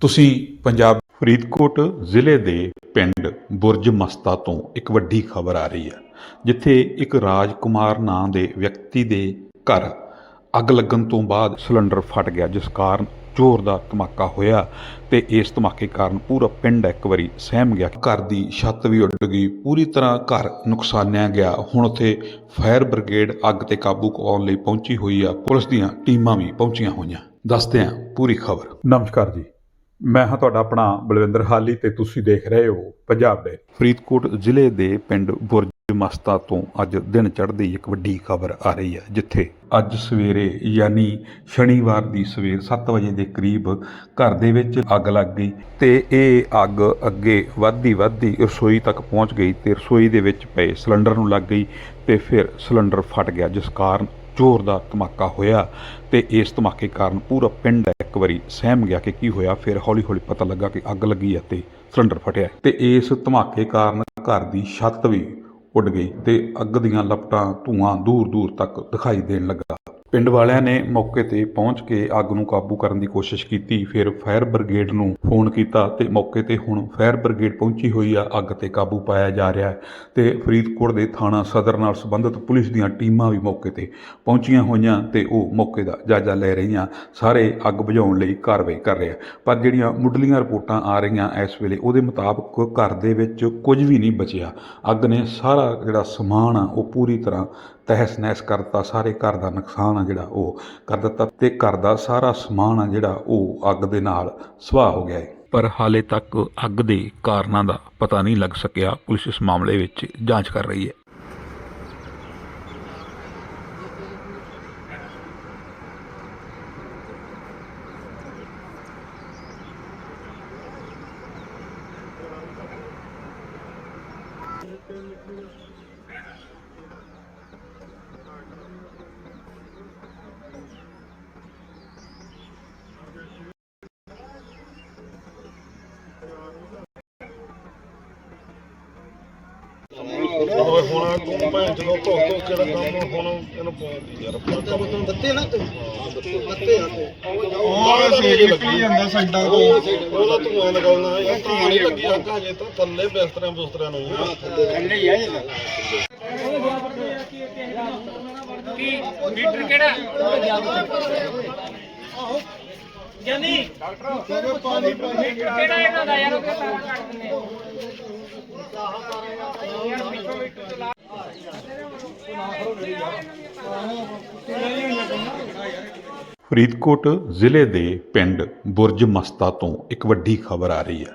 ਤੁਸੀਂ ਪੰਜਾਬ ਫਰੀਦਕੋਟ ਜ਼ਿਲ੍ਹੇ ਦੇ ਪਿੰਡ ਬੁਰਜ ਮਸਤਾ ਤੋਂ ਇੱਕ ਵੱਡੀ ਖਬਰ ਆ ਰਹੀ ਹੈ, ਜਿੱਥੇ ਇੱਕ ਰਾਜਕੁਮਾਰ ਨਾਂ ਦੇ ਵਿਅਕਤੀ ਦੇ ਘਰ ਅੱਗ ਲੱਗਣ ਤੋਂ ਬਾਅਦ ਸਿਲੰਡਰ ਫਟ ਗਿਆ, ਜਿਸ ਕਾਰਨ ਜ਼ੋਰਦਾਰ ਧਮਾਕਾ ਹੋਇਆ ਤੇ ਇਸ ਧਮਾਕੇ ਕਾਰਨ ਪੂਰਾ ਪਿੰਡ ਇੱਕ ਵਾਰੀ ਸਹਿਮ ਗਿਆ। ਘਰ ਦੀ ਛੱਤ ਵੀ ਉੱਡ ਗਈ, ਪੂਰੀ ਤਰ੍ਹਾਂ ਘਰ ਨੁਕਸਾਨਿਆ ਗਿਆ। ਹੁਣ ਉੱਥੇ ਫਾਇਰ ਬ੍ਰਿਗੇਡ ਅੱਗ ਤੇ ਕਾਬੂ ਪਾਉਣ ਲਈ ਪਹੁੰਚੀ ਹੋਈ ਆ, ਪੁਲਿਸ ਦੀਆਂ ਟੀਮਾਂ ਵੀ ਪਹੁੰਚੀਆਂ ਹੋਈਆਂ। ਦੱਸਦੇ ਹਾਂ ਪੂਰੀ ਖਬਰ। ਨਮਸਕਾਰ ਜੀ। ਮੈਂ ਹਾਂ ਤੁਹਾਡਾ ਆਪਣਾ ਬਲਵਿੰਦਰ ਹਾਲੀ ਤੇ ਤੁਸੀਂ ਦੇਖ ਰਹੇ ਹੋ ਪੰਜਾਬ ਦੇ ਫਰੀਦਕੋਟ ਜ਼ਿਲ੍ਹੇ ਦੇ ਪਿੰਡ ਬੁਰਜ ਮਸਤਾ ਤੋਂ ਅੱਜ ਦਿਨ ਚੜ੍ਹਦੀ ਇੱਕ ਵੱਡੀ ਖਬਰ ਆ ਰਹੀ ਹੈ, ਜਿੱਥੇ ਅੱਜ ਸਵੇਰੇ ਯਾਨੀ ਸ਼ਨੀਵਾਰ ਦੀ ਸਵੇਰ 7 ਵਜੇ ਦੇ ਕਰੀਬ ਘਰ ਦੇ ਵਿੱਚ ਅੱਗ ਲੱਗ ਗਈ ਤੇ ਇਹ ਅੱਗ ਅੱਗੇ ਵੱਧਦੀ ਵੱਧਦੀ ਰਸੋਈ ਤੱਕ ਪਹੁੰਚ ਗਈ ਤੇ ਰਸੋਈ ਦੇ ਵਿੱਚ ਪਏ ਸਿਲੰਡਰ ਨੂੰ ਲੱਗ ਗਈ ਤੇ ਫਿਰ ਸਿਲੰਡਰ ਫਟ ਗਿਆ, ਜਿਸ ਕਾਰਨ ਜ਼ੋਰਦਾਰ ਧਮਾਕਾ ਹੋਇਆ ਤੇ ਇਸ ਧਮਾਕੇ ਕਾਰਨ ਪੂਰਾ ਪਿੰਡ ਇੱਕ ਵਾਰੀ ਸਹਿਮ ਗਿਆ ਕਿ ਕੀ ਹੋਇਆ, ਫਿਰ ਹੌਲੀ ਹੌਲੀ ਪਤਾ ਲੱਗਾ ਕਿ ਅੱਗ ਲੱਗੀ ਹੈ ਤੇ ਸਿਲੰਡਰ ਫਟਿਆ ਹੈ। ਤੇ ਇਸ ਧਮਾਕੇ ਕਾਰਨ ਘਰ ਦੀ ਛੱਤ ਵੀ ਉੱਡ ਗਈ ਤੇ ਅੱਗ ਦੀਆਂ ਲਪਟਾਂ ਧੂਆਂ ਦੂਰ ਦੂਰ ਤੱਕ ਦਿਖਾਈ ਦੇਣ ਲੱਗਾ ਪਿੰਡ ਵਾਲਿਆਂ ਨੇ ਮੌਕੇ ਤੇ ਪਹੁੰਚ ਕੇ ਅੱਗ ਨੂੰ ਕਾਬੂ ਕਰਨ ਦੀ ਕੋਸ਼ਿਸ਼ ਕੀਤੀ। ਫਿਰ ਫਾਇਰ ਬ੍ਰਿਗੇਡ ਨੂੰ ਫੋਨ ਕੀਤਾ ਤੇ ਮੌਕੇ ਤੇ ਹੁਣ ਫਾਇਰ ਬ੍ਰਿਗੇਡ ਪਹੁੰਚੀ ਹੋਈ ਆ। ਅੱਗ ਤੇ ਕਾਬੂ ਪਾਇਆ ਜਾ ਰਿਹਾ ਹੈ ਤੇ ਫਰੀਦਕੋਟ ਦੇ ਥਾਣਾ ਸਦਰ ਨਾਲ ਸੰਬੰਧਿਤ ਪੁਲਿਸ ਦੀਆਂ ਟੀਮਾਂ ਵੀ ਮੌਕੇ ਤੇ ਪਹੁੰਚੀਆਂ ਹੋਈਆਂ ਤੇ ਉਹ ਮੌਕੇ ਦਾ ਜਾਇਜ਼ਾ ਲੈ ਰਹੀਆਂ। ਸਾਰੇ ਅੱਗ ਬੁਝਾਉਣ ਲਈ ਕਾਰਵਾਈ ਕਰ ਰਹੇ ਪਰ ਜਿਹੜੀਆਂ ਮੁੱਢਲੀਆਂ ਰਿਪੋਰਟਾਂ ਆ ਰਹੀਆਂ ਇਸ ਵੇਲੇ ਉਹਦੇ ਮੁਤਾਬਕ ਘਰ ਦੇ ਵਿੱਚ ਕੁਝ ਵੀ ਨਹੀਂ ਬਚਿਆ। ਅੱਗ ਨੇ ਸਾਰਾ ਜਿਹੜਾ ਸਮਾਨ ਆ ਉਹ ਪੂਰੀ ਤਰ੍ਹਾਂ ਤਹਿਸ ਨਹਿਸ ਕਰਤਾ। ਸਾਰੇ ਘਰ ਦਾ ਨੁਕਸਾਨ ਆ ਜਿਹੜਾ ਉਹ ਕਰ ਦਿੱਤਾ ਤੇ ਘਰ ਦਾ ਸਾਰਾ ਸਮਾਨ ਆ ਜਿਹੜਾ ਉਹ ਅੱਗ ਦੇ ਨਾਲ ਸੁਆਹ ਹੋ ਗਿਆ ਹੈ ਪਰ ਹਾਲੇ ਤੱਕ ਅੱਗ ਦੇ ਕਾਰਨਾਂ ਦਾ ਪਤਾ ਨਹੀਂ ਲੱਗ ਸਕਿਆ, ਪੁਲਿਸ ਇਸ ਮਾਮਲੇ ਵਿੱਚ ਜਾਂਚ ਕਰ ਰਹੀ ਹੈ। ਓਏ ਹੁਣ ਤੂੰ ਭੈਣ ਜਦੋਂ ਧੋ ਧੋ ਕੇ ਦਾ ਕੰਮ ਹੁਣ ਇਹਨੂੰ ਪਾਉਂਦੀ ਯਾਰ। ਬੱਤੇ ਨਾ ਤੂੰ। ਬੱਤੇ ਆ ਤੂੰ। ਉਹ ਸੇਕ ਲੱਗੀ ਜਾਂਦਾ। ਸਾਈਡਾਂ ਤੋਂ ਉਹਦਾ ਧੂਆਂ ਨਿਕਲਣਾ ਇਹ ਤਾਂ ਨਹੀਂ ਲੱਗੀ ਅੱਗ ਅਜੇ ਤਾਂ ਥੱਲੇ ਬਿਸਤਰਿਆਂ ਬੁਸਤਰਿਆਂ ਨੂੰ। ਠੰਡੇ ਹੀ ਆ ਇਹ ਮੀਟਰ ਕਿਹੜਾ? ਜਾਨੀ ਡਾਕਟਰ ਪਾਣੀ ਕਿਹੜਾ ਇਹਨਾਂ ਦਾ ਯਾਰ? ਉਹ ਤਾਰਾ ਕੱਟ ਦਿੰਦੇ ਯਾਰ ਪਿੱਛੋਂ ਮੀਟਰ ਚਲਾ ਫਰੀਦਕੋਟ ਜ਼ਿਲ੍ਹੇ ਦੇ ਪਿੰਡ ਬੁਰਜ ਮਸਤਾ ਤੋਂ ਇੱਕ ਵੱਡੀ ਖਬਰ ਆ ਰਹੀ ਹੈ।